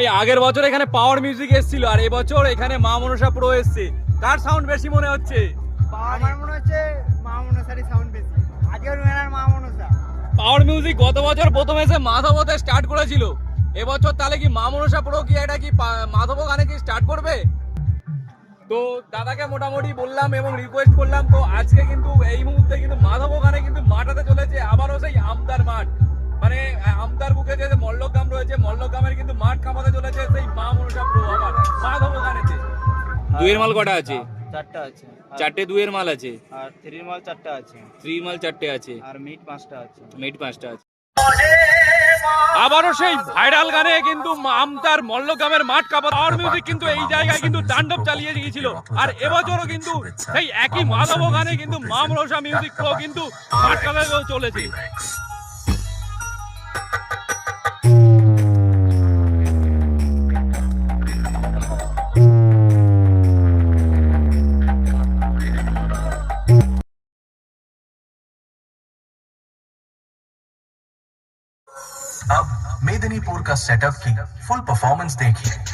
এই আগের বছর এখানে পাওয়ার মিউজিক এসেছিল আর এবছর এখানে মা মনসা প্রো এসছে। কার সাউন্ড বেশি মনে হচ্ছে? আমার মনে হচ্ছে মা মনসারই সাউন্ড বেশি। আজকের মেলার মা মনসা। পাওয়ার মিউজিক গত বছর প্রথম এসে মাধবতে স্টার্ট করেছিল। এবছর তাহলে কি মা মনসা প্রো কি এটা কি মাধব গানে কি স্টার্ট করবে? তো দাদাকে মোটামুটি বললাম এবং রিকোয়েস্ট করলাম তো আজকে কিন্তু এই মুহূর্তে কিন্তু মাধব গানে কিন্তু মাঠাতে চলেছে আবারও সেই আমদার মাঠ। মানে আমদার বুকে যে মল্লগ্রাম রয়েছে মল্লগ্রামের কিন্তু মাঠ কামাতে চলেছে সেই মা মনসা প্রো আবার। দুয়ের মাল কটা আছে? চারটা আছে। চারটে দুয়ের মাল আছে? আর থ্রির মাল চারটা আছে। থ্রি মাল চারটে আছে। আর মিট পাঁচটা আছে। মিট পাঁচটা আছে। আবারও সেই ভাইরাল গানে কিন্তু আমতার মল্লগ্রামের মাঠ কাপা পাওয়ার মিউজিক কিন্তু এই জায়গায় কিন্তু তাণ্ডব চালিয়ে গিয়েছিল আর এবছরও কিন্তু সেই একই মাধব গানে কিন্তু মাম রসা মিউজিক কিন্তু মাঠ কাপাতেও চলেছে। अब मेदिनीपुर का सेटअप की फुल परफॉर्मेंस देखिए।